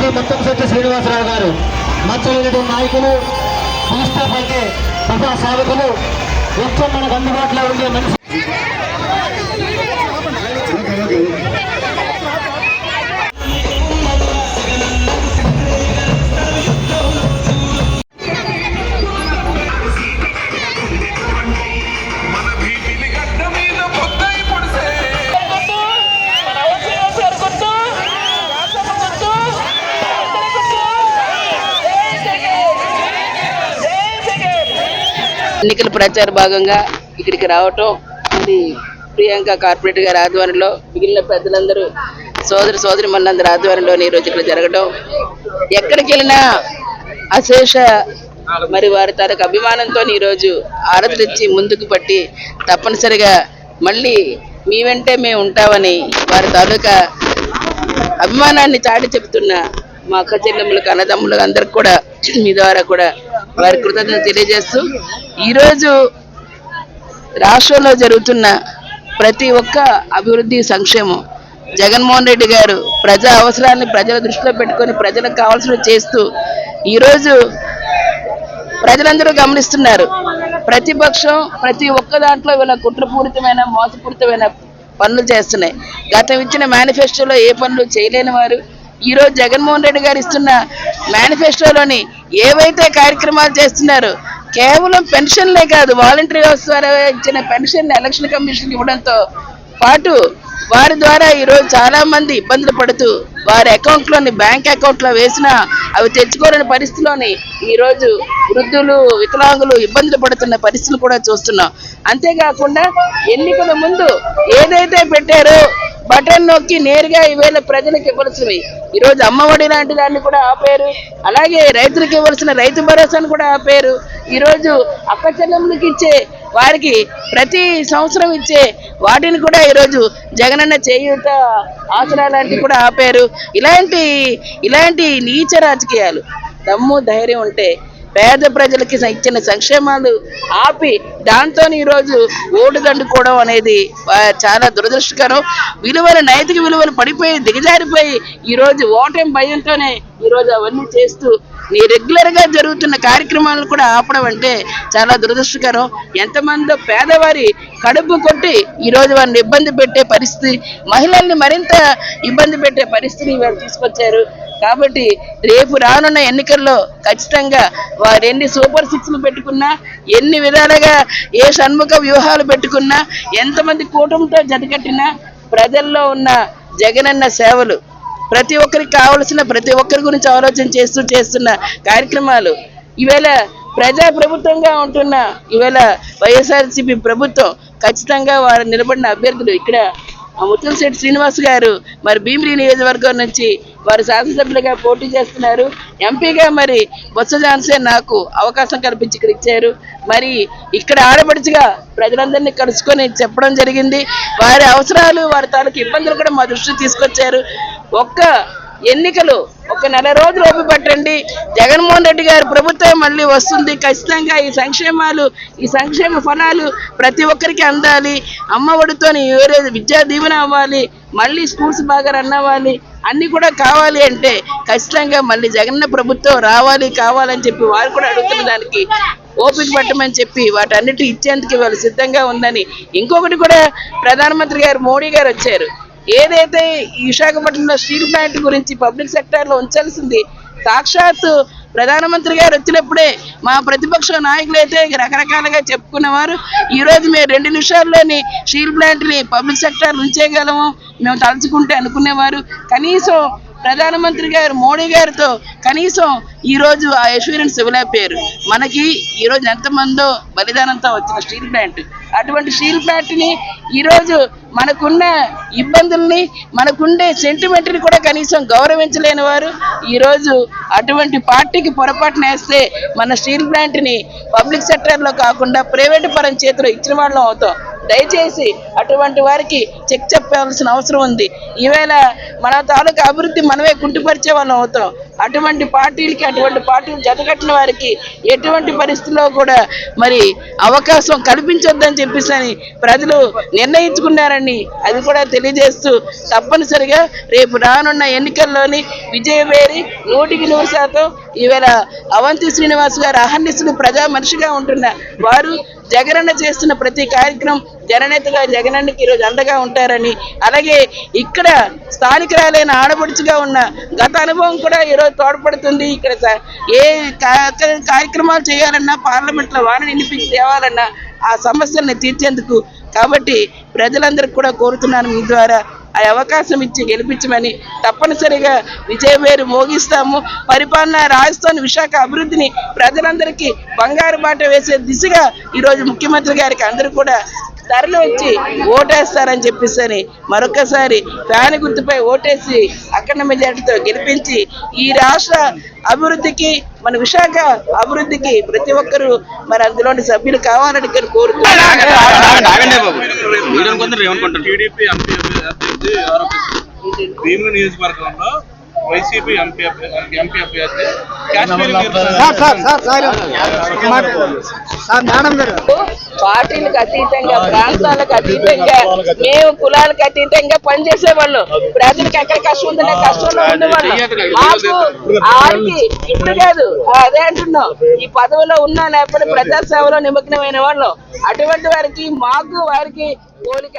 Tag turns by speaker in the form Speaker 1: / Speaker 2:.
Speaker 1: శ్రీ ముత్తంశెట్టి శ్రీనివాసరావు గారు. మచ్చలేని నాయకులు సంస్థ పైకి ప్రజా సేవకులు నిత్యం మనకు అందుబాటులో ఉండే మనిషి.
Speaker 2: ఎన్నికల ప్రచార భాగంగా ఇక్కడికి రావటం ఇది ప్రియాంక కార్పొరేటర్ గారి ఆధ్వర్యంలో మిగిలిన పెద్దలందరూ సోదరి సోదరి మనందరి ఆధ్వర్యంలో ఈ రోజు ఇక్కడ జరగటం. ఎక్కడికి వెళ్ళినా అశేష మరి వారి తరకు అభిమానంతో ఈరోజు ఆరతులిచ్చి ముందుకు పట్టి తప్పనిసరిగా మళ్ళీ మీ వెంటే మేము ఉంటామని వారి తాలూకా అభిమానాన్ని చాటి చెప్తున్న మా అక్క చెల్లెములకు అన్నదమ్ములకు అందరికి కూడా మీ ద్వారా కూడా వారి కృతజ్ఞత తెలియజేస్తూ ఈరోజు రాష్ట్రంలో జరుగుతున్న ప్రతి ఒక్క అభివృద్ధి సంక్షేమం జగన్మోహన్ రెడ్డి గారు ప్రజా అవసరాన్ని ప్రజల దృష్టిలో పెట్టుకొని ప్రజలకు కావాల్సిన చేస్తూ ఈరోజు ప్రజలందరూ గమనిస్తున్నారు. ప్రతిపక్షం ప్రతి ఒక్క దాంట్లో వీళ్ళ కుట్రపూరితమైన మోసపూరితమైన పనులు చేస్తున్నాయి. గతం ఇచ్చిన మేనిఫెస్టోలో ఏ పనులు చేయలేని వారు. ఈరోజు జగన్మోహన్ రెడ్డి గారు ఇస్తున్న మేనిఫెస్టోలోని ఏవైతే కార్యక్రమాలు చేస్తున్నారు కేవలం పెన్షన్లే కాదు వాలంటరీ వ్యవస్థ ద్వారా ఇచ్చిన పెన్షన్ ఎలక్షన్ కమిషన్ ఇవ్వడంతో పాటు వారి ద్వారా ఈరోజు చాలా మంది ఇబ్బందులు పడుతూ వారి అకౌంట్లోని బ్యాంక్ అకౌంట్లో వేసినా అవి తెచ్చుకోలేని పరిస్థితిలోని ఈ రోజు వృద్ధులు వికలాంగులు ఇబ్బందులు పడుతున్న పరిస్థితులు కూడా చూస్తున్నాం. అంతేకాకుండా ఎన్నికల ముందు ఏదైతే పెట్టారో బటన్ నొక్కి నేరుగా ఈవేళ ప్రజలకు ఇవ్వాల్సినవి. ఈ రోజు అమ్మఒడి లాంటి దాన్ని కూడా ఆపారు. అలాగే రైతులకు ఇవ్వాల్సిన రైతు భరోసాను కూడా ఆపారు. ఈరోజు అక్క చెల్లెములకు ఇచ్చే వారికి ప్రతి సంవత్సరం ఇచ్చే వాటిని కూడా ఈరోజు జగనన్న చేయూత ఆసరా లాంటివి కూడా ఆపారు. ఇలాంటి ఇలాంటి నీచ రాజకీయాలు. దమ్ము ధైర్యం ఉంటే పేద ప్రజలకి ఇచ్చిన సంక్షేమాలు ఆపి దాంతో ఈరోజు ఓటు దండుకోవడం అనేది చాలా దురదృష్టకరం. విలువలు నైతిక విలువలు పడిపోయి దిగజారిపోయి ఈరోజు ఓటమి భయంతోనే ఈరోజు అవన్నీ చేస్తూ నీ రెగ్యులర్గా జరుగుతున్న కార్యక్రమాలను కూడా ఆపడం అంటే చాలా దురదృష్టకరం. ఎంతమందో పేదవారి కడుపు కొట్టి ఈరోజు వారిని ఇబ్బంది పెట్టే పరిస్థితి మహిళల్ని మరింత ఇబ్బంది పెట్టే పరిస్థితిని ఇవాళ తీసుకొచ్చారు. కాబట్టి రేపు రానున్న ఎన్నికల్లో ఖచ్చితంగా వారు ఎన్ని సూపర్ సిక్స్లు పెట్టుకున్నా ఎన్ని విధాలుగా ఏ షణ్ముఖ వ్యూహాలు పెట్టుకున్నా ఎంతమంది కూటమితో జతకట్టినా ప్రజల్లో ఉన్న జగనన్న సేవలు ప్రతి ఒక్కరికి కావలసిన ప్రతి ఒక్కరి గురించి ఆలోచన చేస్తూ చేస్తున్న కార్యక్రమాలు. ఈవేళ ప్రజా ప్రభుత్వంగా ఉంటున్న ఈవేళ వైఎస్ఆర్సీపీ ప్రభుత్వం ఖచ్చితంగా వారు నిలబడిన అభ్యర్థులు ఇక్కడ ముత్తంశెట్టి శ్రీనివాస్ గారు మరి భీమిలి నియోజకవర్గం నుంచి వారు శాసనసభ్యులుగా పోటీ చేస్తున్నారు. ఎంపీగా మరి బొత్స ఝాన్సీ నాకు అవకాశం కల్పించి ఇక్కడ ఇచ్చారు. మరి ఇక్కడ ఆడపడుచుగా ప్రజలందరినీ కలుసుకొని చెప్పడం జరిగింది. వారి అవసరాలు వారి తాలూకు ఇబ్బందులు కూడా మా దృష్టికి తీసుకొచ్చారు. ఒక్క ఎన్నికలు ఒక నెల రోజులు ఓపి పట్టండి. జగన్మోహన్ రెడ్డి గారి ప్రభుత్వం మళ్ళీ వస్తుంది. ఖచ్చితంగా ఈ సంక్షేమాలు ఈ సంక్షేమ ఫలాలు ప్రతి ఒక్కరికి అందాలి. అమ్మ ఒడితో వేరే విద్యా దీవెన అవ్వాలి మళ్ళీ స్కూల్స్ బాగా రన్ అవ్వాలి అన్ని కూడా కావాలి అంటే ఖచ్చితంగా మళ్ళీ జగన్న ప్రభుత్వం రావాలి కావాలని చెప్పి వారు కూడా అడుగుతున్న దానికి ఓపిక పట్టమని చెప్పి వాటన్నిటి ఇచ్చేందుకు వాళ్ళు సిద్ధంగా ఉందని ఇంకొకటి కూడా ప్రధానమంత్రి గారు మోడీ గారు వచ్చారు. ఏదైతే ఈ విశాఖపట్నంలో స్టీల్ ప్లాంట్ గురించి పబ్లిక్ సెక్టర్లో ఉంచాల్సింది సాక్షాత్తు ప్రధానమంత్రి గారు వచ్చినప్పుడే మా ప్రతిపక్ష నాయకులు అయితే రకరకాలుగా చెప్పుకునేవారు. ఈ రోజు మేము రెండు నిమిషాల్లోని స్టీల్ ప్లాంట్ని పబ్లిక్ సెక్టర్ ఉంచేయగలము మేము తలుచుకుంటే అనుకునేవారు. కనీసం ప్రధానమంత్రి గారు మోడీ గారితో కనీసం ఈ రోజు ఆ అష్యూరెన్స్ ఇవ్వలేకపోయారు. మనకి ఈ రోజు ఎంతమందో బలిదానంతో వచ్చిన స్టీల్ ప్లాంట్. అటువంటి స్టీల్ ప్లాంట్ని ఈరోజు మనకున్న ఇబ్బందుల్ని మనకుండే సెంటిమెంట్ని కూడా కనీసం గౌరవించలేని వారు ఈరోజు అటువంటి పార్టీకి పొరపాటున వేస్తే మన స్టీల్ ప్లాంట్ని పబ్లిక్ సెక్టర్లో కాకుండా ప్రైవేట్ పరం చేతిలో ఇచ్చిన వాళ్ళం అవుతాం. దయచేసి అటువంటి వారికి చెక్ చెప్పాల్సిన అవసరం ఉంది. ఈవేళ మన తాలూకా అభివృద్ధి మనమే కుంటుపరిచే వాళ్ళం అవుతాం. అటువంటి పార్టీలకి అటువంటి పార్టీలు జతకట్టిన వారికి ఎటువంటి పరిస్థితుల్లో కూడా మరి అవకాశం కల్పించొద్దని చెప్పేసి అని ప్రజలు నిర్ణయించుకున్నారని అది కూడా తెలియజేస్తూ తప్పనిసరిగా రేపు రానున్న ఎన్నికల్లోని విజయవేరి నూటికి నూరు శాతం ఈవేళ అవంతి శ్రీనివాస్ గారు అహర్నిశలు ప్రజా మనిషిగా ఉంటున్న వారు జగనన్న చేస్తున్న ప్రతి కార్యక్రమం జననేతగా జగనన్నకి ఈరోజు అండగా ఉంటారని అలాగే ఇక్కడ స్థానికురాలైన ఆడపడుచుగా ఉన్న గత అనుభవం కూడా ఈరోజు తోడ్పడుతుంది. ఇక్కడ స- ఏ కార్యక్రమాలు చేయాలన్నా పార్లమెంట్లో వాణి వినిపించి తేవాలన్నా ఆ సమస్యల్ని తీర్చేందుకు కాబట్టి ప్రజలందరికీ కూడా కోరుతున్నాను మీ ద్వారా. ఆ అవకాశం ఇచ్చి గెలిపించమని తప్పనిసరిగా విజయవేరు మోగిస్తాము. పరిపాలన రాజస్థాన్ విశాఖ అభివృద్ధిని ప్రజలందరికీ బంగారు బాట వేసే దిశగా ఈరోజు ముఖ్యమంత్రి గారికి అందరూ కూడా తరలి వచ్చి ఓటేస్తారని చెప్పేసి అని మరొకసారి ఫ్యాన్ గుర్తుపై ఓటేసి అఖండ మెజార్టీతో గెలిపించి ఈ రాష్ట్ర అభివృద్ధికి మన విశాఖ అభివృద్ధికి ప్రతి ఒక్కరూ మరి అందులోని సభ్యులు కావాలని కోరుకుంటున్నాను.
Speaker 3: టీడీపీ ఎంపీ అభ్యర్థి
Speaker 2: పార్టీలకు అతీతంగా ప్రాంతాలకు అతీతంగా మేము కులాలకు అతీతంగా పనిచేసే వాళ్ళు ప్రజలకు ఎక్కడ కష్టం ఉందనే కష్టంలో ఉండేవాళ్ళు. మాకు ఆడికి ఇప్పుడు కాదు. అదే అంటున్నాం. ఈ పదవిలో ఉన్నా లేకపోతే ప్రజాసేవలో నిమగ్నమైన వాళ్ళు. అటువంటి వారికి మాకు వారికి పోలిక.